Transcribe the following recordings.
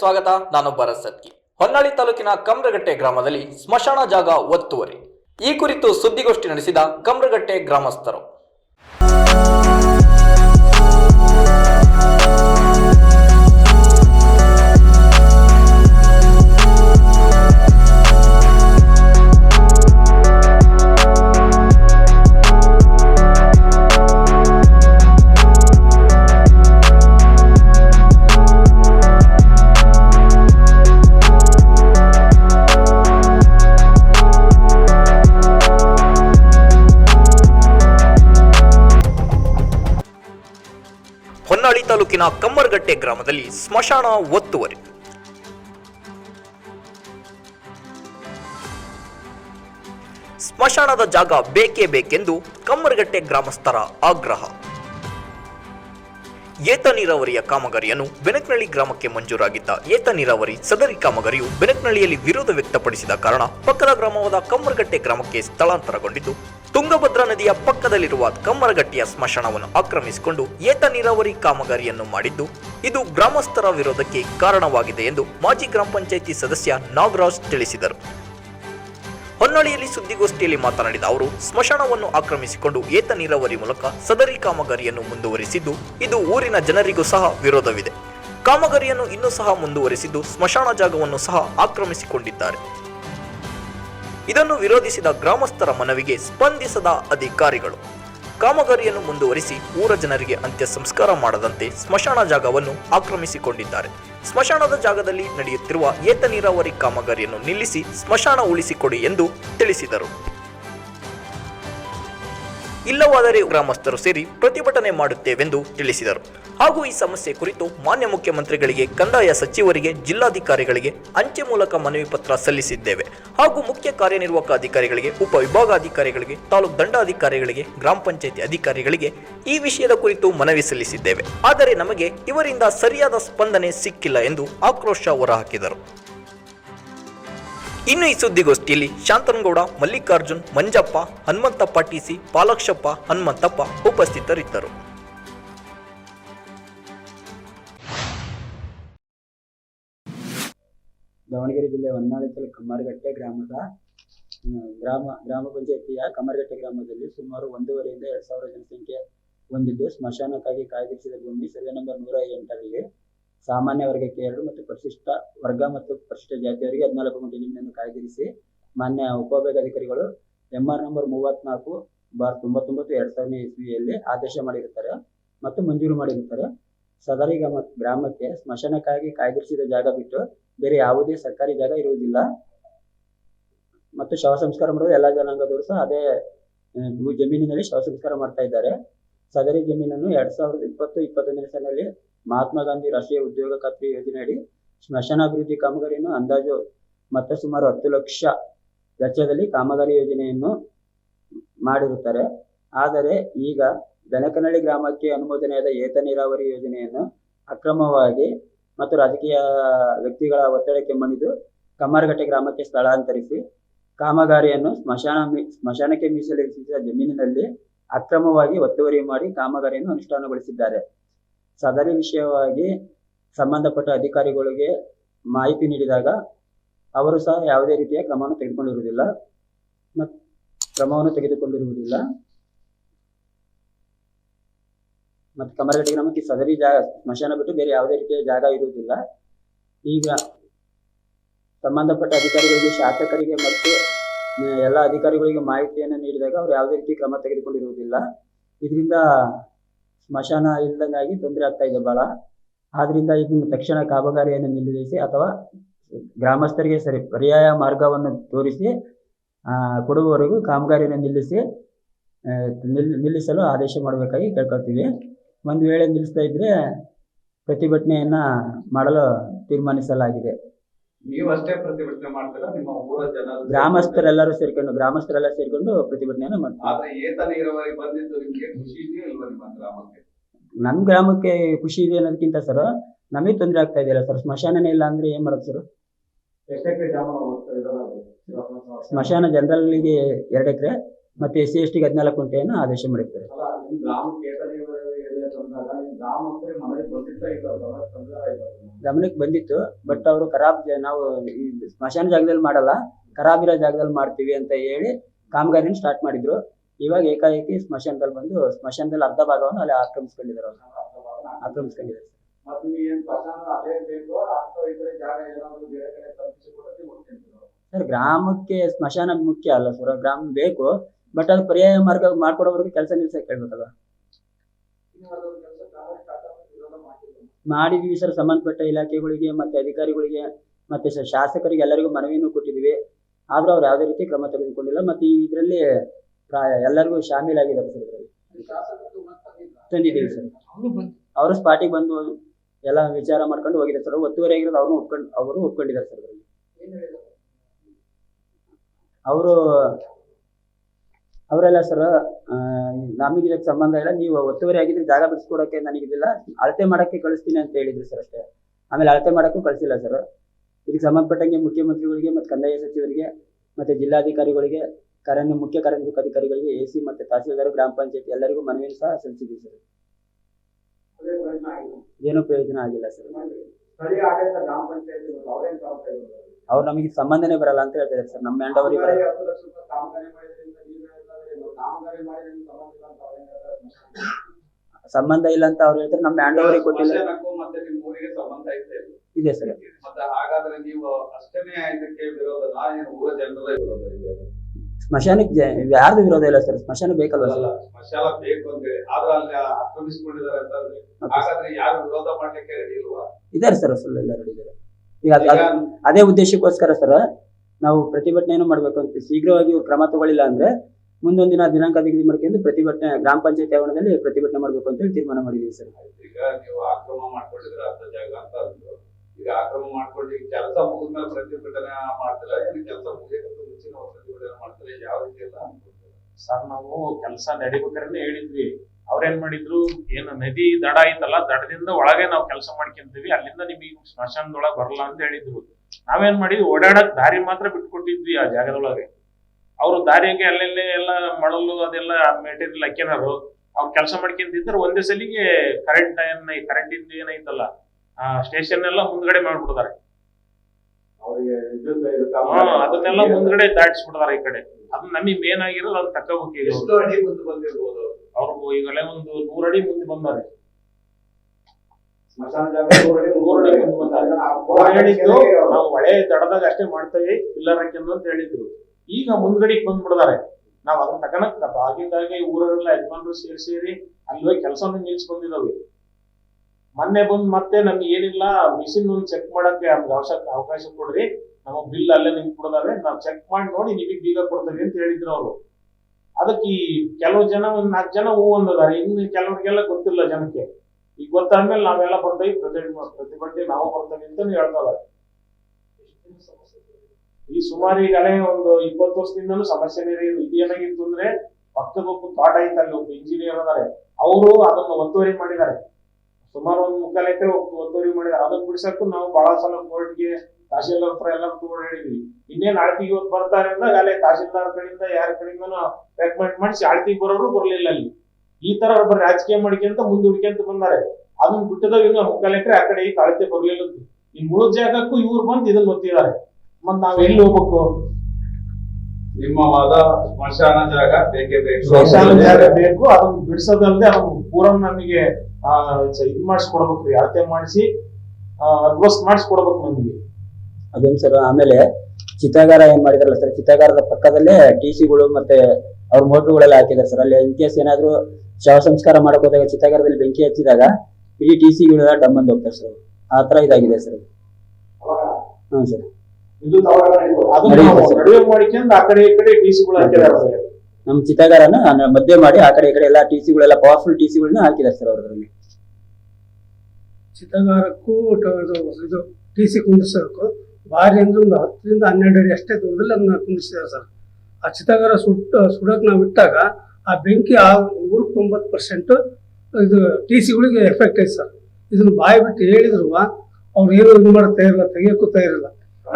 ಸ್ವಾಗತ, ನಾನು ಭರತ್ ಸತ್ಕಿ ಹೊನ್ನಾಳಿ ತಾಲೂಕಿನ ಕಮ್ರಗಟ್ಟೆ ಗ್ರಾಮದಲ್ಲಿ ಸ್ಮಶಾನ ಜಾಗ ಒತ್ತುವರಿ. ಈ ಕುರಿತು ಸುದ್ದಿಗೋಷ್ಠಿ ನಡೆಸಿದ ಕಮ್ರಗಟ್ಟೆ ಗ್ರಾಮಸ್ಥರು. ಕಮ್ಮರಗಟ್ಟೆ ಗ್ರಾಮದಲ್ಲಿ ಸ್ಮಶಾನ ಒತ್ತುವರಿ. ಸ್ಮಶಾನದ ಜಾಗ ಬೇಕೇ ಬೇಕೆಂದು ಕಮ್ಮರಗಟ್ಟೆ ಗ್ರಾಮಸ್ಥರ ಆಗ್ರಹ. ಏತ ನೀರಾವರಿಯ ಕಾಮಗಾರಿಯನ್ನು ಬೆನಕ್ನಳ್ಳಿ ಗ್ರಾಮಕ್ಕೆ ಮಂಜೂರಾಗಿದ್ದ ಏತ ನೀರಾವರಿ ಸದರಿ ಕಾಮಗಾರಿಯು ಬೆನಕ್ನಳ್ಳಿಯಲ್ಲಿ ವಿರೋಧ ವ್ಯಕ್ತಪಡಿಸಿದ ಕಾರಣ ಪಕ್ಕದ ಗ್ರಾಮವಾದ ಕಮ್ಮರಗಟ್ಟೆ ಗ್ರಾಮಕ್ಕೆ ಸ್ಥಳಾಂತರಗೊಂಡಿದ್ದು. ತುಂಗಭದ್ರಾ ನದಿಯ ಪಕ್ಕದಲ್ಲಿರುವ ಕಮ್ಮರಗಟ್ಟೆಯ ಸ್ಮಶಾನವನ್ನು ಆಕ್ರಮಿಸಿಕೊಂಡು ಏತ ನೀರಾವರಿ ಕಾಮಗಾರಿಯನ್ನು ಮಾಡಿದ್ದು, ಇದು ಗ್ರಾಮಸ್ಥರ ವಿರೋಧಕ್ಕೆ ಕಾರಣವಾಗಿದೆ ಎಂದು ಮಾಜಿ ಗ್ರಾಮ ಪಂಚಾಯಿತಿ ಸದಸ್ಯ ನಾಗರಾಜ್ ತಿಳಿಸಿದರು. ಹೊನ್ನಾಳಿಯಲ್ಲಿ ಸುದ್ದಿಗೋಷ್ಠಿಯಲ್ಲಿ ಮಾತನಾಡಿದ ಅವರು, ಸ್ಮಶಾನವನ್ನು ಆಕ್ರಮಿಸಿಕೊಂಡು ಏತ ನೀರಾವರಿ ಮೂಲಕ ಸದರಿ ಕಾಮಗಾರಿಯನ್ನು ಮುಂದುವರಿಸಿದ್ದು, ಇದು ಊರಿನ ಜನರಿಗೂ ಸಹ ವಿರೋಧವಿದೆ. ಕಾಮಗಾರಿಯನ್ನು ಇನ್ನೂ ಸಹ ಮುಂದುವರಿಸಿದ್ದು, ಸ್ಮಶಾನ ಜಾಗವನ್ನು ಸಹ ಆಕ್ರಮಿಸಿಕೊಂಡಿದ್ದಾರೆ. ಇದನ್ನು ವಿರೋಧಿಸಿದ ಗ್ರಾಮಸ್ಥರ ಮನವಿಗೆ ಸ್ಪಂದಿಸದ ಅಧಿಕಾರಿಗಳು. ಕಾಮಗಾರಿಯನ್ನು ಮುಂದುವರಿಸಿ ಊರ ಜನರಿಗೆ ಅಂತ್ಯ ಸಂಸ್ಕಾರ ಮಾಡದಂತೆ ಸ್ಮಶಾನ ಜಾಗವನ್ನು ಆಕ್ರಮಿಸಿಕೊಂಡಿದ್ದಾರೆ. ಸ್ಮಶಾನದ ಜಾಗದಲ್ಲಿ ನಡೆಯುತ್ತಿರುವ ಏತ ನೀರಾವರಿ ಕಾಮಗಾರಿಯನ್ನು ನಿಲ್ಲಿಸಿ ಸ್ಮಶಾನ ಉಳಿಸಿಕೊಡಿ ಎಂದು ತಿಳಿಸಿದರು. ಇಲ್ಲವಾದರೆ ಗ್ರಾಮಸ್ಥರು ಸೇರಿ ಪ್ರತಿಭಟನೆ ಮಾಡುತ್ತೇವೆಂದು ತಿಳಿಸಿದರು. ಹಾಗೂ ಈ ಸಮಸ್ಯೆ ಕುರಿತು ಮಾನ್ಯ ಮುಖ್ಯಮಂತ್ರಿಗಳಿಗೆ, ಕಂದಾಯ ಸಚಿವರಿಗೆ, ಜಿಲ್ಲಾಧಿಕಾರಿಗಳಿಗೆ ಅಂಚೆ ಮೂಲಕ ಮನವಿ ಪತ್ರ ಸಲ್ಲಿಸಿದ್ದೇವೆ. ಹಾಗೂ ಮುಖ್ಯ ಕಾರ್ಯನಿರ್ವಾಹಕ ಅಧಿಕಾರಿಗಳಿಗೆ ಉಪವಿಭಾಗಾಧಿಕಾರಿಗಳಿಗೆ ತಾಲೂಕು ದಂಡಾಧಿಕಾರಿಗಳಿಗೆ, ಗ್ರಾಮ ಪಂಚಾಯತಿ ಅಧಿಕಾರಿಗಳಿಗೆ ಈ ವಿಷಯದ ಕುರಿತು ಮನವಿ ಸಲ್ಲಿಸಿದ್ದೇವೆ. ಆದರೆ ನಮಗೆ ಇವರಿಂದ ಸರಿಯಾದ ಸ್ಪಂದನೆ ಸಿಕ್ಕಿಲ್ಲ ಎಂದು ಆಕ್ರೋಶ ಹೊರಹಾಕಿದರು. ಇನ್ನು ಈ ಸುದ್ದಿಗೋಷ್ಠಿಯಲ್ಲಿ ಶಾಂತನಗೌಡ, ಮಲ್ಲಿಕಾರ್ಜುನ್, ಮಂಜಪ್ಪ ಹನುಮಂತಪ್ಪ ಟಿಸಿ ಪಾಲಕ್ಷಪ್ಪ, ಹನುಮಂತಪ್ಪ ಉಪಸ್ಥಿತರಿದ್ದರು. ದಾವಣಗೆರೆ ಜಿಲ್ಲೆ ಹೊನ್ನಾಳಿ ತಾಲೂಕು ಕಮ್ಮಾರಗಟ್ಟೆ ಗ್ರಾಮದ ಗ್ರಾಮ ಗ್ರಾಮ ಪಂಚಾಯತಿಯ ಕಮ್ಮರಗಟ್ಟೆ ಗ್ರಾಮದಲ್ಲಿ ಸುಮಾರು ಒಂದೂವರೆಯಿಂದ ಎರಡು ಸಾವಿರ ಜನಸಂಖ್ಯೆ ಹೊಂದಿದ್ದು, ಸ್ಮಶಾನಕ್ಕಾಗಿ ಕಾಯ್ದಿರಿಸಿದ ಭೂಮಿ ಸರ್ವೆ ನಂಬರ್ ನೂರ ಎಂಟರಲ್ಲಿ ಸಾಮಾನ್ಯ ವರ್ಗಕ್ಕೆ ಎರಡು ಮತ್ತು ಪರಿಶಿಷ್ಟ ವರ್ಗ ಮತ್ತು ಪರಿಶಿಷ್ಟ ಜಾತಿಯವರಿಗೆ ಹದಿನಾಲ್ಕು ಗಂಟೆ ಜಮೀನನ್ನು ಕಾಯ್ದಿರಿಸಿ ಮಾನ್ಯ ಉಪವಿಭಾಗಾಧಿಕಾರಿಗಳು ಎಂ ಆರ್ ನಂಬರ್ ಮೂವತ್ನಾಲ್ಕು ಬಾರ್ ತೊಂಬತ್ತೊಂಬತ್ತು ಎರಡ್ ಸಾವಿರನೇ ಇಸ್ವಿಯಲ್ಲಿ ಆದೇಶ ಮಾಡಿರುತ್ತಾರೆ ಮತ್ತು ಮಂಜೂರು ಮಾಡಿರುತ್ತಾರೆ. ಸದರಿ ಗ್ರಾಮ ಗ್ರಾಮಕ್ಕೆ ಸ್ಮಶಾನಕ್ಕಾಗಿ ಕಾಯ್ದಿರಿಸಿದ ಜಾಗ ಬಿಟ್ಟು ಬೇರೆ ಯಾವುದೇ ಸರ್ಕಾರಿ ಜಾಗ ಇರುವುದಿಲ್ಲ. ಮತ್ತು ಶವ ಸಂಸ್ಕಾರ ಮಾಡುವ ಎಲ್ಲ ಜನಾಂಗದವರು ಸಹ ಅದೇ ಜಮೀನಿನಲ್ಲಿ ಶವ ಸಂಸ್ಕಾರ ಮಾಡ್ತಾ ಇದ್ದಾರೆ. ಸದರಿ ಜಮೀನನ್ನು ಎರಡ್ ಸಾವಿರದ ಇಪ್ಪತ್ತು, ಇಪ್ಪತ್ತೊಂದನೇ ಸಾಲಿನಲ್ಲಿ ಮಹಾತ್ಮ ಗಾಂಧಿ ರಾಷ್ಟ್ರೀಯ ಉದ್ಯೋಗ ಖಾತ್ರಿ ಯೋಜನೆಯಡಿ ಸ್ಮಶಾನಾಭಿವೃದ್ಧಿ ಕಾಮಗಾರಿಯನ್ನು ಅಂದಾಜು ಮತ್ತೆ ಸುಮಾರು ಹತ್ತು ಲಕ್ಷ ವೆಚ್ಚದಲ್ಲಿ ಕಾಮಗಾರಿ ಯೋಜನೆಯನ್ನು ಮಾಡಿರುತ್ತಾರೆ. ಆದರೆ ಈಗ ಬೆನಕನಹಳ್ಳಿ ಗ್ರಾಮಕ್ಕೆ ಅನುಮೋದನೆಯಾದ ಏತ ನೀರಾವರಿ ಯೋಜನೆಯನ್ನು ಅಕ್ರಮವಾಗಿ ಮತ್ತು ರಾಜಕೀಯ ವ್ಯಕ್ತಿಗಳ ಒತ್ತಡಕ್ಕೆ ಮಣಿದು ಕಮ್ಮಾರಗಟ್ಟೆ ಗ್ರಾಮಕ್ಕೆ ಸ್ಥಳಾಂತರಿಸಿ ಕಾಮಗಾರಿಯನ್ನು ಸ್ಮಶಾನ ಸ್ಮಶಾನಕ್ಕೆ ಮೀಸಲಿರಿಸಿದ ಜಮೀನಿನಲ್ಲಿ ಅಕ್ರಮವಾಗಿ ಒತ್ತುವರಿ ಮಾಡಿ ಕಾಮಗಾರಿಯನ್ನು ಅನುಷ್ಠಾನಗೊಳಿಸಿದ್ದಾರೆ. ಸದರಿ ವಿಷಯವಾಗಿ ಸಂಬಂಧಪಟ್ಟ ಅಧಿಕಾರಿಗಳಿಗೆ ಮಾಹಿತಿ ನೀಡಿದಾಗ ಅವರು ಸಹ ಯಾವುದೇ ರೀತಿಯ ಕ್ರಮವನ್ನು ತೆಗೆದುಕೊಂಡಿರುವುದಿಲ್ಲ. ಮತ್ತು ಕ್ರಮವನ್ನು ತೆಗೆದುಕೊಂಡಿರುವುದಿಲ್ಲ. ಮತ್ತು ಕಮರಗಟ್ಟಿಗೆ ನಮಗೆ ಸದರಿ ಜಾಗ, ಸ್ಮಶಾನ ಬಿಟ್ಟು ಬೇರೆ ಯಾವುದೇ ರೀತಿಯ ಜಾಗ ಇರುವುದಿಲ್ಲ. ಈಗ ಸಂಬಂಧಪಟ್ಟ ಅಧಿಕಾರಿಗಳಿಗೆ, ಶಾಸಕರಿಗೆ ಮತ್ತು ಎಲ್ಲ ಅಧಿಕಾರಿಗಳಿಗೆ ಮಾಹಿತಿಯನ್ನು ನೀಡಿದಾಗ ಅವರು ಯಾವುದೇ ರೀತಿ ಕ್ರಮ ತೆಗೆದುಕೊಂಡಿರುವುದಿಲ್ಲ. ಇದರಿಂದ ಸ್ಮಶಾನ ಇಲ್ಲದಂಗಾಗಿ ತೊಂದರೆ ಆಗ್ತಾ ಇದೆ ಬಹಳ ಆದ್ರಿಂದ ಇದನ್ನು ತಕ್ಷಣ ಕಾಮಗಾರಿಯನ್ನು ನಿಲ್ಲಿಸಿ ಅಥವಾ ಗ್ರಾಮಸ್ಥರಿಗೆ ಸರಿ ಪರ್ಯಾಯ ಮಾರ್ಗವನ್ನು ತೋರಿಸಿ ಕೊಡುವವರೆಗೂ ಕಾಮಗಾರಿಯನ್ನು ನಿಲ್ಲಿಸಿ ನಿಲ್, ನಿಲ್ಲಿಸಲು ಆದೇಶ ಮಾಡಬೇಕಾಗಿ ಕೇಳ್ಕೊಳ್ತೀವಿ. ಒಂದು ವೇಳೆ ನಿಲ್ಲಿಸ್ತಾ ಇದ್ರೆ ಪ್ರತಿಭಟನೆಯನ್ನ ಮಾಡಲು ತೀರ್ಮಾನಿಸಲಾಗಿದೆ. ನೀವು ಅಷ್ಟೇ ಪ್ರತಿಭಟನೆ ಮಾಡ್ತೀರಾ? ನಿಮ್ಮ ಊರ ಜನ ಗ್ರಾಮಸ್ಥರೆಲ್ಲರೂ ಸೇರ್ಕೊಂಡು ಗ್ರಾಮಸ್ಥರೆಲ್ಲ ಸೇರ್ಕೊಂಡು ಪ್ರತಿಭಟನೆಯನ್ನು ಮಾಡ್ತಾರೆ ಆದ್ರೆ ಏತ ನೀರಾವರಿ ಬಂದಿದ್ದು ನಿಮ್ಗೆ ಖುಷಿ ಇದೆಯಾ ಇಲ್ವಾ ನಿಮ್ಮ ಗ್ರಾಮಕ್ಕೆ? ನಮ್ಮ ಗ್ರಾಮಕ್ಕೆ ಖುಷಿ ಇದೆ ಅನ್ನೋದಕ್ಕಿಂತ ಸರ್ ನಮಗೆ ತೊಂದರೆ ಆಗ್ತಾ ಇದೆಯಲ್ಲ ಸರ್ ಸ್ಮಶಾನನೇ ಇಲ್ಲ ಅಂದ್ರೆ ಏನ್ ಮಾಡೋದು ಸರ್ ಸ್ಮಶಾನ ಜನರಲ್ಗೆ ಎರಡು ಎಕರೆ ಮತ್ತೆ ಎಸ್ ಸಿ ಎಸ್ ಟಿಗೆ ಹದಿನಾಲ್ಕು ಗುಂಟೆಯನ್ನು ಆದೇಶ ಮಾಡಿರ್ತಾರೆ ಗಮನಕ್ಕೆ ಬಂದಿತ್ತು ಬಟ್ ಅವರು ಖರಾಬ್ ನಾವು ಈ ಸ್ಮಶಾನ ಜಾಗದಲ್ಲಿ ಮಾಡಲ್ಲ ಖರಾಬ್ ಇರೋ ಜಾಗದಲ್ಲಿ ಮಾಡ್ತೀವಿ ಅಂತ ಹೇಳಿ ಕಾಮಗಾರಿನ ಸ್ಟಾರ್ಟ್ ಮಾಡಿದ್ರು. ಇವಾಗ ಏಕಾಏಕಿ ಸ್ಮಶಾನದಲ್ಲಿ ಬಂದು ಸ್ಮಶಾನದಲ್ಲಿ ಅರ್ಧ ಭಾಗವನ್ನು ಅಲ್ಲಿ ಆಕ್ರಮಿಸ್ಕೊಂಡಿದ್ದಾರೆ ಅವರು. ಆಕ್ರಮಿಸ್ಕೊಂಡಿದ್ದಾರೆ. ಸರ್. ಗ್ರಾಮಕ್ಕೆ ಸ್ಮಶಾನ ಮುಖ್ಯ ಅಲ್ಲ ಸರ್ ಗ್ರಾಮ ಬೇಕು ಬಟ್ ಅದು ಪರ್ಯಾಯ ಮಾರ್ಗ ಮಾಡ್ಕೊಡೋವರೆಗೂ ಕೆಲಸ ನಿಲ್ಸಕ್ಕೆ ಕೇಳ್ಬೇಕಲ್ಲ ಮಾಡಿದೀವಿ ಸರ್, ಸಂಬಂಧಪಟ್ಟ ಇಲಾಖೆಗಳಿಗೆ, ಮತ್ತೆ ಅಧಿಕಾರಿಗಳಿಗೆ, ಮತ್ತೆ ಶಾಸಕರಿಗೆ ಎಲ್ಲರಿಗೂ ಮನವಿಯನ್ನು ಕೊಟ್ಟಿದ್ವಿ. ಆದ್ರೂ ಅವ್ರು ಯಾವುದೇ ರೀತಿ ಕ್ರಮ ತೆಗೆದುಕೊಂಡಿಲ್ಲ. ಮತ್ತೆ ಇದರಲ್ಲಿ ಎಲ್ಲರಿಗೂ ಶಾಮೀಲಾಗಿದ್ದಾರೆ ಸರ್ ಇದರಲ್ಲಿ. ತಂದಿದ್ದೀವಿ ಸರ್. ಅವರು ಸ್ಪಾಟಿಗೆ ಬಂದು ಎಲ್ಲ ವಿಚಾರ ಮಾಡ್ಕೊಂಡು ಹೋಗಿದ್ದಾರೆ ಸರ್. ಒತ್ತುವರಿ ಆಗಿರೋದು ಅವ್ರು ಒಪ್ಕೊಂಡು, ಅವರು ಒಪ್ಕೊಂಡಿದ್ದಾರೆ ಸರ್ ಅವರು ಅವರೆಲ್ಲ ಸರ್ ನಮಗೆ ಇದಕ್ಕೆ ಸಂಬಂಧ ಇಲ್ಲ ನೀವು ಒತ್ತುವರಿ ಆಗಿದ್ರೆ ಜಾಗ ಬಿಡಿಸ್ಕೊಡಕ್ಕೆ ನನಗಿದಿಲ್ಲ ಅಳತೆ ಮಾಡಕ್ಕೆ ಕಳಿಸ್ತೀನಿ ಅಂತ ಹೇಳಿದ್ರು ಸರ್ ಅಷ್ಟೇ. ಆಮೇಲೆ ಅಳತೆ ಮಾಡಕ್ಕೂ ಕಳಿಸಿಲ್ಲ ಸರ್. ಇದಕ್ಕೆ ಸಂಬಂಧಪಟ್ಟಂಗೆ ಮುಖ್ಯಮಂತ್ರಿಗಳಿಗೆ ಮತ್ತು ಕಂದಾಯ ಸಚಿವರಿಗೆ ಮತ್ತು ಜಿಲ್ಲಾಧಿಕಾರಿಗಳಿಗೆ ಕಾರ್ಯ ಮುಖ್ಯ ಕಾರ್ಯನಿರ್ವಾಹಕ ಅಧಿಕಾರಿಗಳಿಗೆ ಎ ಸಿ ಮತ್ತು ತಹಸೀಲ್ದಾರ್ ಗ್ರಾಮ ಪಂಚಾಯತ್ ಎಲ್ಲರಿಗೂ ಮನವಿಯನ್ನು ಸಹ ಸಲ್ಲಿಸಿದ್ದೀವಿ ಸರ್. ಏನೂ ಪ್ರಯೋಜನ ಆಗಿಲ್ಲ ಸರ್? ಅವ್ರು ನಮಗೆ ಸಂಬಂಧನೇ ಬರಲ್ಲ ಅಂತ ಹೇಳ್ತಾ ಇದ್ದಾರೆ ಸರ್. ನಮ್ಮ ಹ್ಯಾಂಡ್ ಓವರಿಗೆ ಸಂಬಂಧ ಇಲ್ಲ ಅಂತ ಅಂತ ಅವ್ರು ಹೇಳ್ತಾರೆ. ನಮ್ಮ ಹ್ಯಾಂಡ್ ಓವರ್ ಕೊಟ್ಟಿಲ್ಲ. ಇದೆ ಸರ್. ಏನು ಸ್ಮಶಾನಕ್ಕೆ ಯಾರ್ದು ವಿರೋಧ ಇಲ್ಲ ಸರ್. ಸ್ಮಶಾನ ಬೇಕಲ್ವ ಸರ್? ಸ್ಮಶಾನ ಬೇಕು ಅಂತ ಹೇಳಿ. ಆದ್ರೆ ಅಲ್ಲಿ ಆಕ್ರಮಿಸಿಕೊಂಡಿದ್ದಾರೆ ಅಂತಂದ್ರೆ ಹಾಗಾದ್ರೆ ಯಾರು ವಿರೋಧ ಮಾಡ್ಲಿಕ್ಕೆ ರೆಡಿ ಇಲ್ವಾ? ಇದಾರೆ ಸರ್ ಫುಲ್ ಎಲ್ಲ ರೆಡಿ ಇದ್ದಾರೆ. ಈಗ ಅದ್- ಉದ್ದೇಶಕ್ಕೋಸ್ಕರ ಸರ್ ನಾವು ಪ್ರತಿಭಟನೆಯನ್ನು ಮಾಡ್ಬೇಕು ಅಂತ ಶೀಘ್ರವಾಗಿ ಕ್ರಮ ತಗೊಳ್ಳಿಲ್ಲ ಅಂದ್ರೆ ಮುಂದೊಂದು ದಿನ ದಿನಾಂಕ ನಿಗದಿ ಮಾಡ್ಕೊಂಡು ಪ್ರತಿಭಟನೆ ಗ್ರಾಮ ಪಂಚಾಯತ್ ಆವರಣದಲ್ಲಿ ಪ್ರತಿಭಟನೆ ಮಾಡಬೇಕು ಅಂತ ಹೇಳಿ ತೀರ್ಮಾನ ಮಾಡಿದ್ದೀವಿ ಸರ್. ಈಗ ನೀವು ಆಕ್ರಮ ಮಾಡ್ಕೊಂಡಿದ್ರ ಜಾಗ ಅಂತ ಅಂದ್ರು. ಈಗ ಆಕ್ರಮ ಮಾಡ್ಕೊಂಡು ಈಗ ಕೆಲಸ ಮುಗಿದ್ಮೇಲೆ ಪ್ರತಿಭಟನೆ ಮಾಡ್ತೀರಾ? ಏನು ಕೆಲಸ ಮುಗಿಯೋದಕ್ಕೆ ಮುಂಚೆ ನಾವು ಪ್ರತಿಭಟನೆ ಮಾಡ್ತೀರಾ? ಯಾವ ರೀತಿ ಎಲ್ಲ ಸರ್ ನಾವು ಕೆಲಸ ನಡಿಬೇಕಾದ್ರೆ ಹೇಳಿದ್ವಿ. ಅವ್ರೇನ್ ಮಾಡಿದ್ರು? ಏನು ನದಿ ದಡ ಐತಲ್ಲ ದಡದಿಂದ ಒಳಗೆ ನಾವು ಕೆಲಸ ಮಾಡ್ಕೊಂತೀವಿ. ಅಲ್ಲಿಂದ ನಿಮಗೆ ಸ್ಮಶಾನದೊಳಗೆ ಬರಲ್ಲ ಅಂತ ಹೇಳಿದ್ರು. ನಾವೇನ್ ಮಾಡಿದ್ವಿ? ಓಡಾಡಕ್ ದಾರಿ ಮಾತ್ರ ಬಿಟ್ಕೊಟ್ಟಿದ್ವಿ ಆ ಜಾಗದೊಳಗೆ. ಅವ್ರು ದಾರಿಗೆ ಅಲ್ಲೆಲ್ಲೇ ಎಲ್ಲ ಮಳಲು ಅದೆಲ್ಲ ಮೆಟೀರಿಯಲ್ ಹಾಕ್ಯನಾರು ಅವ್ರು ಕೆಲಸ ಮಾಡ್ಕೊಂತಿದ್ರು ಒಂದೇ ಸಲಿಗೆ ಕರೆಂಟ್ ಏನ್ ಕರೆಂಟ್ ಇಂದ ಏನೈತಲ್ಲ ಆ ಸ್ಟೇಷನ್ ಎಲ್ಲ ಮುಂದ್ಗಡೆ ಮಾಡ್ಬಿಡ್ತಾರೆ. ಅದನ್ನೆಲ್ಲ ಮುಂದ್ಗಡೆ ದಾಟಿಸ್ಬಿಡ್ತಾರೆ ಈ ಕಡೆ. ಅದು ನಮಗೆ ಮೇನ್ ಆಗಿರೋದು ಅದು ತಕ್ಕ ಎಷ್ಟು ಅಡಿ ಮುಂದೆ ಬಂದಿರ್ಬೋದು. ಅವ್ರು ಈಗಲೇ ಒಂದು ನೂರ ಅಡಿ ಮುಂದೆ ಬಂದಾರೆ. ನಾವು ಹೊಳೆ ದಡದಾಗ ಅಷ್ಟೇ ಮಾಡ್ತೇವೆ ಪಿಲ್ಲರ್ ಹಾಕ್ಯಂದು ಅಂತ ಹೇಳಿದ್ರು. ಈಗ ಮುಂದ್ಗಡೆಗೆ ಬಂದ್ಬಿಡ್ತಾರೆ ನಾವ್ ಅದನ್ನ ತಕನಕ್ ಆಗಿದ್ದಾಗೆ ಊರವರೆಲ್ಲ ಯಜಮಾನರು ಸೇರಿ ಸೇರಿ ಅಲ್ಲಿ ಹೋಗಿ ಕೆಲಸನ ನಿಲ್ಸ್ ಬಂದಿದಾವೆ ಮೊನ್ನೆ ಬಂದ್ ಮತ್ತೆ ನಮ್ಗೆ ಏನಿಲ್ಲ ಮಿಷಿನ್ ಒಂದು ಚೆಕ್ ಮಾಡಕ್ಕೆ ನಮ್ಗೆ ಅವಶ್ಯಕ ಅವಕಾಶ ಕೊಡ್ರಿ. ನಮಗ್ ಬಿಲ್ ಅಲ್ಲೇ ನಿಂತ್ ಬಿಡದಾವೆ. ನಾವ್ ಚೆಕ್ ಮಾಡಿ ನೋಡಿ ನಿಮಗೆ ಬೀಗ ಕೊಡ್ತೇವೆ ಅಂತ ಹೇಳಿದ್ರು ಅವರು. ಅದಕ್ಕೆ ಈ ಕೆಲವು ಜನ ಒಂದ್ ನಾಲ್ಕು ಜನ ಹೂ ಅಂದಿದ್ದಾರೆ. ಇನ್ನು ಕೆಲವರಿಗೆಲ್ಲ ಗೊತ್ತಿಲ್ಲ ಜನಕ್ಕೆ. ಈಗ ಗೊತ್ತಾದ್ಮೇಲೆ ನಾವೆಲ್ಲ ಬರ್ತೀವಿ ಪ್ರತಿಭಟನೆ ನಾವು ಬರ್ತೇವೆ ಅಂತ ಹೇಳ್ತಾ ಈ ಸುಮಾರು ಈಗಲೇ ಒಂದು ಇಪ್ಪತ್ತು ವರ್ಷದಿಂದಲೂ ಸಮಸ್ಯೆ ಇದೆ. ಏನಾಗಿತ್ತು ಅಂದ್ರೆ ಪಕ್ಕದೊಬ್ಬ ತೋಟ ಐತೆ ಅಲ್ಲಿ ಒಬ್ಬ ಇಂಜಿನಿಯರ್ ಅದಾರೆ ಅವರು ಅದನ್ನ ಒತ್ತುವರಿ ಮಾಡಿದ್ದಾರೆ. ಸುಮಾರು ಒಂದು ಮುಕ್ಕಾಲು ಎಕರೆ ಒತ್ತುವರಿ ಮಾಡಿದ್ದಾರೆ. ಅದನ್ನ ಬಿಡಿಸಕ್ಕೂ ನಾವು ಬಹಳ ಸಲ ಕೋರ್ಟ್ಗೆ ತಹಶೀಲ್ದಾರ್ ಹತ್ರ ಎಲ್ಲ ತಗೊಂಡು ಹೇಳಿದ್ವಿ. ಇನ್ನೇನ್ ಆಳ್ತಿಗೆ ಇವತ್ತು ಬರ್ತಾರೆ ಅಂದಾಗ ಅಲ್ಲೇ ತಹಶೀಲ್ದಾರ್ ಕಡೆಯಿಂದ ಯಾರ ಕಡೆಯಿಂದನೂ ರೆಕಮೆಂಡ್ ಮಾಡಿಸಿ ಆಳ್ತಿಗೆ ಬರೋರು ಬರ್ಲಿಲ್ಲ ಅಲ್ಲಿ. ಈ ತರ ಒಬ್ಬ ರಾಜಕೀಯ ಮಾಡ್ಕೊಂತ ಹುಡ್ಕೊಂತ ಬಂದಾರೆ. ಅದನ್ನ ಬಿಟ್ಟದಾಗ ಇನ್ನು ಮುಕ್ಕಾಲು ಆ ಕಡೆ ಈ ಅಳತೆ ಬರ್ಲಿಲ್ಲ ಈ ಮುಳು ಜಾಗಕ್ಕೂ ಇವ್ರು ಬಂದು ಇದನ್ನ ಒತ್ತಿದ್ದಾರೆ. ಮತ್ ನಾವ್ ಎಲ್ಲಿ ಹೋಗ್ಬೇಕು? ನಿಮ್ಮ ವಾದ ಸ್ಮಶಾನ ಜಾಗ ಬೇಕೇ ಬೇಕು. ಸ್ಮಶಾನ ಜಾಗ ಬೇಕು ಅದನ್ನ ಬಿಡಿಸೋದಲ್ದೆ ಅದನ್ನ ಪೂರ ನಮಗೆ ಇದ್ ಮಾಡಿಸ್ಕೊಡ್ಬೇಕ್ರಿ ಅಳತೆ ಮಾಡಿಸಿ ಅದ್ವಸ್ತ್ ಮಾಡಿಸ್ಕೊಡ್ಬೇಕು ನಮಗೆ. ಅದೇನ್ ಸರ್ ಆಮೇಲೆ ಚಿತಾಗಾರ ಏನ್ ಮಾಡಿದಾರಲ್ಲ ಸರ್? ಚಿತಾಗಾರದ ಪಕ್ಕದಲ್ಲೇ ಟಿ ಸಿಗಳು ಮತ್ತೆ ಅವ್ರ ಮೋಟ್ರುಗಳೆಲ್ಲ ಹಾಕಿದ್ದಾರೆ ಸರ್. ಅಲ್ಲಿ ಇನ್ ಕೇಸ್ ಏನಾದ್ರು ಶವ ಸಂಸ್ಕಾರ ಮಾಡಕ್ ಹೋದಾಗ ಚಿತಾಗಾರದಲ್ಲಿ ಬೆಂಕಿ ಹಚ್ಚಿದಾಗ ಇಡೀ ಟಿ ಸಿಗಳೆಲ್ಲ ಡಮ್ ಬಂದ್ ಹೋಗ್ತಾರೆ ಸರ್. ಆ ತರ ಇದಾಗಿದೆ ಸರ್. ಹ್ಞೂ ಸರ್. ವಿದ್ಯುತ್. ನಡುವೆ ಮಾಡಿಕೊಂಡು ಆ ಕಡೆ ಈ ಕಡೆ ಟಿ ಸಿಗಳು ಹಾಕಿದ್ದಾರೆ ನಮ್ಮ ಚಿತ್ರಗಾರನ ಮಧ್ಯೆ ಮಾಡಿ ಆ ಕಡೆ ಈ ಕಡೆ ಎಲ್ಲ ಟಿ ಸಿಗಳೆಲ್ಲ ಪವರ್ಫುಲ್ ಟಿ ಸಿಗಳನ್ನ ಹಾಕಿದ್ದಾರೆ ಸರ್ ಅವ್ರದ್ರಲ್ಲಿ ಚಿತಾಗಾರಕ್ಕೂ ಟ- ಇದು ಇದು ಟಿ ಸಿ ಕುಂದಿಸೋದಕ್ಕೂ ಭಾರಿ ಅಂದ್ರೆ ಒಂದು ಹತ್ತರಿಂದ ಹನ್ನೆರಡು ಅಡಿ ಅಷ್ಟೇ ದೂರದಲ್ಲಿ ಅದನ್ನ ಕುಂದಿಸಿದ್ದಾರೆ ಸರ್. ಆ ಚಿತಾಗಾರ ಸುಟ್ಟು ಸುಡೋಕೆ ನಾವು ಇಟ್ಟಾಗ ಆ ಬೆಂಕಿ ಆ ನೂರ ತೊಂಬತ್ತು ಪರ್ಸೆಂಟ್ ಇದು ಟಿ ಸಿಗಳಿಗೆ ಎಫೆಕ್ಟ್ ಐತೆ ಸರ್. ಇದನ್ನ ಬಾಯಿ ಬಿಟ್ಟು ಹೇಳಿದ್ರು ಅವ್ರು ಏನು ಇದು ಮಾಡ್ತಾ ತಯಾರಿಲ್ಲ ತೆಗಿಯೋಕ್ಕೂ ತಯಾರಿಲ್ಲ.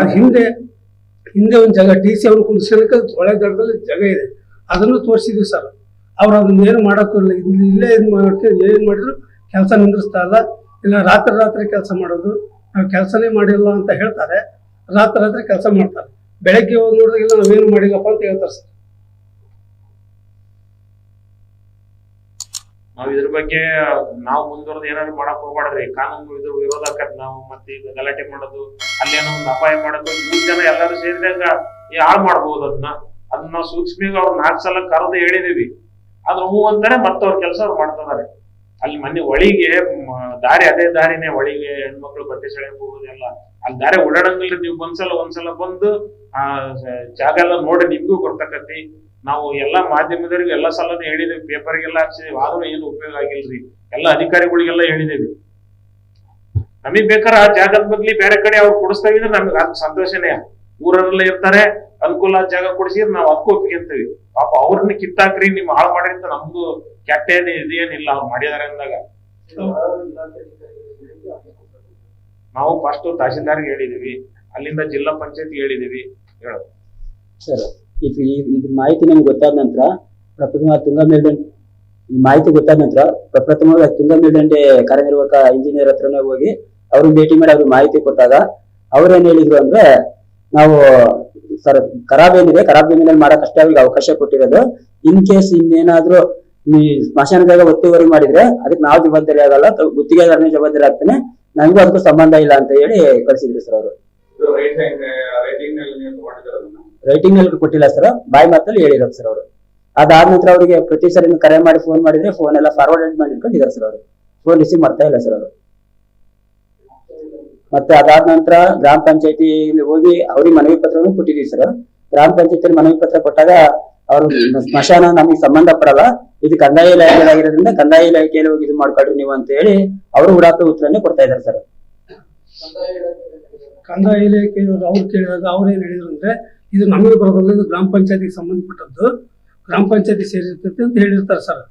ಹಿಂದೆ ಹಿಂದೆ ಒಂದು ಜಾಗ, ಟಿ ಸಿ ಅವ್ರು ಕುಂದಿಸಲಿಕ್ಕೆ ಒಳ್ಳೆ ಜಾಗದಲ್ಲಿ ಜಾಗ ಇದೆ. ಅದನ್ನು ತೋರಿಸಿದ್ವಿ ಸರ್. ಅವ್ರು ಅದನ್ನ ಏನು ಮಾಡೋಕ್ಕೂ ಇಲ್ಲ. ಇದು ಮಾಡೋಕ್ಕೆ ಏನು ಮಾಡಿದ್ರು ಕೆಲಸ ನಿಂದ್ರಿಸ್ತಾ ಇಲ್ಲ. ಇಲ್ಲ, ರಾತ್ರಿ ರಾತ್ರಿ ಕೆಲಸ ಮಾಡೋದು. ನಾವು ಕೆಲಸನೇ ಮಾಡಿಲ್ಲ ಅಂತ ಹೇಳ್ತಾರೆ. ರಾತ್ರಿ ರಾತ್ರಿ ಕೆಲಸ ಮಾಡ್ತಾರೆ. ಬೆಳಗ್ಗೆ ಹೋಗಿ ನೋಡಿದಾಗೆಲ್ಲ ನಾವೇನು ಮಾಡಿಲ್ಲಪ್ಪ ಅಂತ ಹೇಳ್ತಾರೆ ಸರ್. ನಾವ್ ಇದ್ರ ಬಗ್ಗೆ ನಾವು ಮುಂದುವರೆದು ಏನಾದ್ರು ಮಾಡಕ್ ಹೋಗ್ಬಾಡ್ರಿ ಕಾನೂನು ಇದ್ರ ವಿರೋಧ ಆಕತ್ ನಾವು ಮತ್ತೆ ಈಗ ಗಲಾಟೆ ಮಾಡೋದು ಅಲ್ಲೇನೋ ಒಂದು ಅಪಾಯ ಮಾಡೋದು ಮೂರ್ ಜನ ಎಲ್ಲರೂ ಸೇರಿದಾಗ ಹಾಳು ಮಾಡ್ಬೋದು ಅದನ್ನ ಅದನ್ನ ನಾವು ಸೂಕ್ಷ್ಮಿಗೆ ಅವ್ರು ನಾಲ್ಕು ಸಲ ಕರೆದು ಹೇಳಿದೀವಿ. ಆದ್ರೆ ಹೂ ಅಂತಾನೆ ಮತ್ತೆ ಅವ್ರ ಕೆಲಸ ಅವ್ರು ಮಾಡ್ತಾರೆ ಅಲ್ಲಿ ಮನೆ ಒಳಿಗೆ ದಾರಿ ಅದೇ ದಾರಿನೇ ಒಳಿಗೆ ಹೆಣ್ಮಕ್ಳು ಬಟ್ಟೆ ಸೆಳೆಯಕ್ ಹೋಗೋದೆಲ್ಲ ಅಲ್ಲಿ ದಾರಿ ಓಡಾಡಂಗಿಲ್ಲ ನೀವು ಒಂದ್ಸಲ ಒಂದ್ಸಲ ಬಂದು, ಆ, ಜಾಗ ಎಲ್ಲ ನೋಡಿ ನಿಮ್ಗೂ ಗೊತ್ತಾಕತಿ. ನಾವು ಎಲ್ಲಾ ಮಾಧ್ಯಮದವ್ರಿಗೆ ಎಲ್ಲಾ ಸಲ ಹೇಳಿದೇವಿ ಪೇಪರ್ಗೆಲ್ಲ ಹಾಕ್ಸಿದೀವಿ, ಆದ್ರೂ ಏನು ಉಪಯೋಗ ಆಗಿಲ್ರಿ? ಎಲ್ಲ ಅಧಿಕಾರಿಗಳಿಗೆಲ್ಲ ಹೇಳಿದೇವಿ. ನಮಗ್ ಬೇಕಾರ ಆ ಜಾಗದ ಬದ್ಲಿ ಬೇರೆ ಕಡೆ ಅವ್ರು ಕೊಡಿಸ್ತಾಗಿದ್ರೆ ನಮ್ಗೆ ಅದ್ ಸಂತೋಷನೇ. ಊರಲ್ಲ ಇರ್ತಾರೆ, ಅನುಕೂಲ ಜಾಗ ಕೊಡಿಸಿದ್ರೆ ನಾವು ಅದಕ್ಕೂ ಒಪ್ಪಿಗೆಂತೀವಿ. ಪಾಪ ಅವ್ರನ್ನ ಕಿತ್ತಾಕ್ರಿ, ನಿಮ್ ಹಾಳು ಮಾಡ್ರಿ ಅಂತ ನಮ್ದು ಕೆಟ್ಟ ಏನ್ ಇದೇನಿಲ್ಲ ಅವ್ರು ಮಾಡಿದಾರೆ ಅಂದಾಗ. ನಾವು ಫಸ್ಟ್ ತಹಸೀಲ್ದಾರ್ಗೆ ಹೇಳಿದೀವಿ, ಅಲ್ಲಿಂದ ಜಿಲ್ಲಾ ಪಂಚಾಯತ್ ಹೇಳಿದೀವಿ. ಹೇಳ. ಸರ್. ಇದು ಇದು ಮಾಹಿತಿ ನಮ್ಗೆ ಗೊತ್ತಾದ ನಂತರ ಪ್ರಪ್ರಥಮ ತುಂಗಾ ಮೇಲ್ದಂಡೆ ಈ ಮಾಹಿತಿ ಗೊತ್ತಾದ ನಂತರ ಪ್ರಪ್ರಥಮವಾಗಿ ತುಂಗಾ ಮೇಲ್ದಂಡೆ ಕಾರ್ಯನಿರ್ವಾಹಕ ಇಂಜಿನಿಯರ್ ಹತ್ರನೇ ಹೋಗಿ ಅವ್ರನ್ನ ಭೇಟಿ ಮಾಡಿ ಅವ್ರಿಗೆ ಮಾಹಿತಿ ಕೊಟ್ಟಾಗ ಅವ್ರೇನ್ ಹೇಳಿದ್ರು ಅಂದ್ರೆ ನಾವು ಸರ್ ಖರಾಬ್ ಏನಿದೆ ಖರಾಬ್ ಜಮೀನಲ್ಲಿ ಮಾಡಕ್ ಅಷ್ಟೇ ಅವ್ರಿಗೆ ಅವಕಾಶ ಕೊಟ್ಟಿರೋದು. ಇನ್ ಕೇಸ್ ಇನ್ನೇನಾದ್ರೂ ಈ ಸ್ಮಶಾನದಾಗ ಒತ್ತುವರಿ ಮಾಡಿದ್ರೆ ಅದಕ್ಕೆ ನಾವು ಜವಾಬ್ದಾರಿ ಆಗಲ್ಲ ಗುತ್ತಿಗೆದಾರನೇ ಜವಾಬ್ದಾರಿ ಆಗ್ತಾನೆ. ನನಗೂ ಅದಕ್ಕೂ ಸಂಬಂಧ ಇಲ್ಲ ಅಂತ ಹೇಳಿ ಕಳ್ಸಿದ್ರು ಸರ್ ಅವರು. ರೈಟಿಂಗ್ನಲ್ಲಿ ಕೊಟ್ಟಿಲ್ಲ ಸರ್ ಬಾಯ್ ಮಾತಲ್ಲಿ ಹೇಳಿರೋದು ಸರ್ ಅವರು. ಅದಾದ ನಂತರ ಅವರಿಗೆ ಪ್ರತಿ ಸರಿ ಕರೆ ಮಾಡಿ ಫೋನ್ ಮಾಡಿದ್ರೆ ಫೋನ್ ಎಲ್ಲ ಫಾರ್ವರ್ಡ್ ಮಾಡಿ ಸರ್ ಅವರು. ಫೋನ್ ರಿಸೀವ್ ಮಾಡ್ತಾ ಇಲ್ಲ ಸರ್ ಅವರು. ಮತ್ತೆ ಅದಾದ ನಂತರ ಗ್ರಾಮ ಪಂಚಾಯತಿ ಹೋಗಿ ಅವ್ರಿಗೆ ಮನವಿ ಪತ್ರವನ್ನು ಕೊಟ್ಟಿದ್ದೀವಿ ಸರ್ ಗ್ರಾಮ ಪಂಚಾಯತಿಯಲ್ಲಿ ಮನವಿ ಪತ್ರ ಕೊಟ್ಟಾಗ ಅವರು ಸ್ಮಶಾನ ನಮಗೆ ಸಂಬಂಧ ಪಡಲ್ಲ. ಇದು ಕಂದಾಯ ಇಲಾಖೆಯಾಗಿರೋದ್ರಿಂದ ಕಂದಾಯ ಇಲಾಖೆಯಲ್ಲಿ ಹೋಗಿ ಇದು ಮಾಡ್ಕೊಳ್ರಿ ನೀವು ಅಂತ ಹೇಳಿ ಅವರು ಉಡಾಪ ಉತ್ತರನೇ ಕೊಡ್ತಾ ಇದ್ದಾರೆ ಸರ್ ಕಂದಾಯ ಇಲಾಖೆ ಅವ್ರು ಕೇಳಿದಾಗ ಅವ್ರು ಏನ್ ಹೇಳಿದ್ರು ಅಂದ್ರೆ ಇದು ನಮಗೆ ಬರೋದಲ್ಲ ಇದು ಗ್ರಾಮ ಪಂಚಾಯತಿಗೆ ಸಂಬಂಧಪಟ್ಟದ್ದು. ಗ್ರಾಮ ಪಂಚಾಯತಿ ಸೇರಿರ್ತೈತೆ ಅಂತ ಹೇಳಿರ್ತಾರೆ ಸರ್.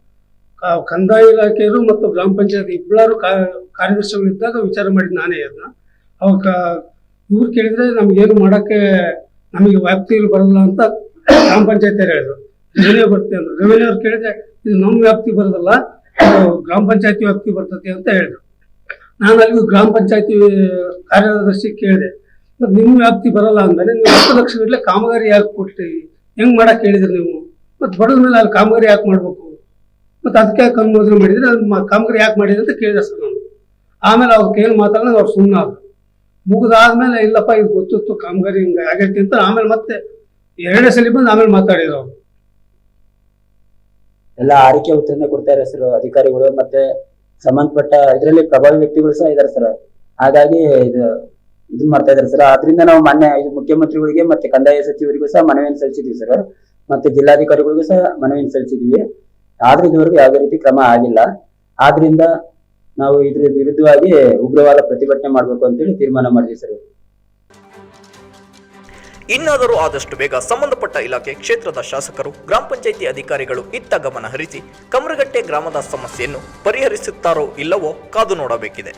ಕಂದಾಯ ಇಲಾಖೆಯರು ಮತ್ತು ಗ್ರಾಮ ಪಂಚಾಯತಿ ಇಬ್ಬರು ಕಾರ್ಯದರ್ಶಿಗಳು ಇದ್ದಾಗ ವಿಚಾರ ಮಾಡಿದ್ದು ನಾನೇ ಅದನ್ನ. ಅವಾಗ ಇವ್ರು ಕೇಳಿದ್ರೆ ನಮ್ಗೇನು ಮಾಡೋಕ್ಕೆ ನಮಗೆ ವ್ಯಾಪ್ತಿಗಳು ಬರಲ್ಲ ಅಂತ ಗ್ರಾಮ ಪಂಚಾಯತಿ ಹೇಳಿದ್ರು. ರೆವೆನ್ಯೂ ಬರ್ತದೆ ಅಂದ್ರು. ರೆವೆನ್ಯೂ ಅವ್ರು ಕೇಳಿದ್ರೆ ಇದು ನಮ್ಮ ವ್ಯಾಪ್ತಿ ಬರೋದಲ್ಲ ಗ್ರಾಮ ಪಂಚಾಯತಿ ವ್ಯಾಪ್ತಿ ಬರ್ತದೆ ಅಂತ ಹೇಳಿದ್ರು. ನಾನು ಅಲ್ಲಿ ಗ್ರಾಮ ಪಂಚಾಯತಿ ಕಾರ್ಯದರ್ಶಿ ಕೇಳಿದೆ. ನಿಮ್ಮ ವ್ಯಾಪ್ತಿ ಬರಲ್ಲ ಅಂದರೆ ನೀವು ಹತ್ತು ಲಕ್ಷ ಗಟ್ಟಲೆ ಕಾಮಗಾರಿ ಯಾಕೆ ಕೊಟ್ಟಿ ಹೆಂಗ್ ಮಾಡಕ್ ಹೇಳಿದ್ರಿ ನೀವು? ಮತ್ತೆ ಬಡದ ಮೇಲೆ ಅಲ್ಲಿ ಕಾಮಗಾರಿ ಯಾಕೆ ಮಾಡಬೇಕು? ಮತ್ತೆ ಅದಕ್ಕೆ ಅನುಮೋದನೆ ಮಾಡಿದ್ರೆ? ಅದು ಕಾಮಗಾರಿ ಯಾಕೆ ಮಾಡಿದ್ರಿ ಅಂತ ಕೇಳಿದೆ ಸರ್ ನಾನು. ಆಮೇಲೆ ಅವ್ರು ಏನು ಮಾತಾಡಿದ್ರೆ ಅವ್ರು ಸುಮ್ಮನೆ ಆದ್ರು. ಮುಗಿದಾದ್ಮೇಲೆ ಇಲ್ಲಪ್ಪ, ಇದು ಗೊತ್ತಿತ್ತು, ಕಾಮಗಾರಿ ಹಿಂಗೆ ಆಗೈತಿ ಅಂತ ಆಮೇಲೆ ಮತ್ತೆ ಎರಡನೇ ಸಲ ಬಂದು ಆಮೇಲೆ ಮಾತಾಡಿದ್ರು ಅವ್ರು. ಎಲ್ಲ ಆರಿಕೆ ಉತ್ತರನೇ ಕೊಡ್ತಾ ಇದ್ದಾರೆ ಸರ್ ಅಧಿಕಾರಿಗಳು, ಮತ್ತೆ ಸಂಬಂಧಪಟ್ಟ ಇದರಲ್ಲಿ ಪ್ರಭಾವಿ ವ್ಯಕ್ತಿಗಳು ಸಹ ಇದಾರೆ ಸರ್. ಹಾಗಾಗಿ ಇದು ಇದನ್ ಮಾಡ್ತಾ ಇದಾರೆ ಸರ್. ಅದರಿಂದ ನಾವು ಮಾನ್ಯ ಮುಖ್ಯಮಂತ್ರಿಗಳಿಗೆ ಮತ್ತೆ ಕಂದಾಯ ಸಚಿವರಿಗೂ ಸಹ ಮನವಿಯನ್ನು ಸಲ್ಲಿಸಿದ್ವಿ ಸರ್. ಮತ್ತೆ ಜಿಲ್ಲಾಧಿಕಾರಿಗಳಿಗೂ ಸಹ ಮನವಿಯನ್ನು ಸಲ್ಲಿಸಿದ್ವಿ. ಆದ್ರೆ ಇದುವರೆಗೂ ಯಾವುದೇ ರೀತಿ ಕ್ರಮ ಆಗಿಲ್ಲ. ಆದ್ರಿಂದ ನಾವು ಇದ್ರ ವಿರುದ್ಧವಾಗಿ ಉಗ್ರವಾದ ಪ್ರತಿಭಟನೆ ಮಾಡಬೇಕು ಅಂತೇಳಿ ತೀರ್ಮಾನ ಮಾಡಿದ್ವಿ ಸರ್. ಇನ್ನಾದರೂ ಆದಷ್ಟು ಬೇಗ ಸಂಬಂಧಪಟ್ಟ ಇಲಾಖೆ ಕ್ಷೇತ್ರದ ಶಾಸಕರು, ಗ್ರಾಮ ಪಂಚಾಯಿತಿ ಅಧಿಕಾರಿಗಳು ಇತ್ತ ಗಮನ ಹರಿಸಿ ಕಮರಗಟ್ಟೆ ಗ್ರಾಮದ ಸಮಸ್ಯೆಯನ್ನು ಪರಿಹರಿಸುತ್ತಾರೋ ಇಲ್ಲವೋ ಕಾದು ನೋಡಬೇಕಿದೆ.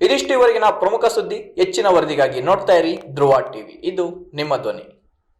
ಇದಿಷ್ಟು ಇವರೆಗಿನ ಪ್ರಮುಖ ಸುದ್ದಿ ಹೆಚ್ಚಿನ ವರದಿಗಾಗಿ ನೋಡ್ತಾ ಇರಿ ಧ್ರುವ ಟಿವಿ. ಇದು ನಿಮ್ಮ ಧ್ವನಿ.